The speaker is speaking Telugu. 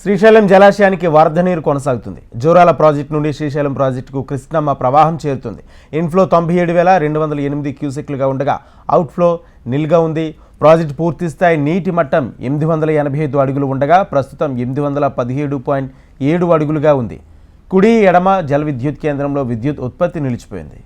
శ్రీశైలం జలాశయానికి వరద నీరు కొనసాగుతుంది. జోరాల ప్రాజెక్టు నుండి శ్రీశైలం ప్రాజెక్టుకు కృష్ణమ్మ ప్రవాహం చేరుతుంది. ఇన్ఫ్లో తొంభై ఏడు వేల రెండు వందల ఎనిమిది క్యూసెక్లుగా ఉండగా అవుట్ఫ్లో నిల్గా ఉంది. ప్రాజెక్టు పూర్తి స్థాయి నీటి మట్టం ఎనిమిది వందల ఎనభై ఐదు అడుగులు ఉండగా ప్రస్తుతం ఎనిమిది వందల పదిహేడు పాయింట్ ఏడు అడుగులుగా ఉంది. కుడి ఎడమ జల విద్యుత్ కేంద్రంలో విద్యుత్ ఉత్పత్తి నిలిచిపోయింది.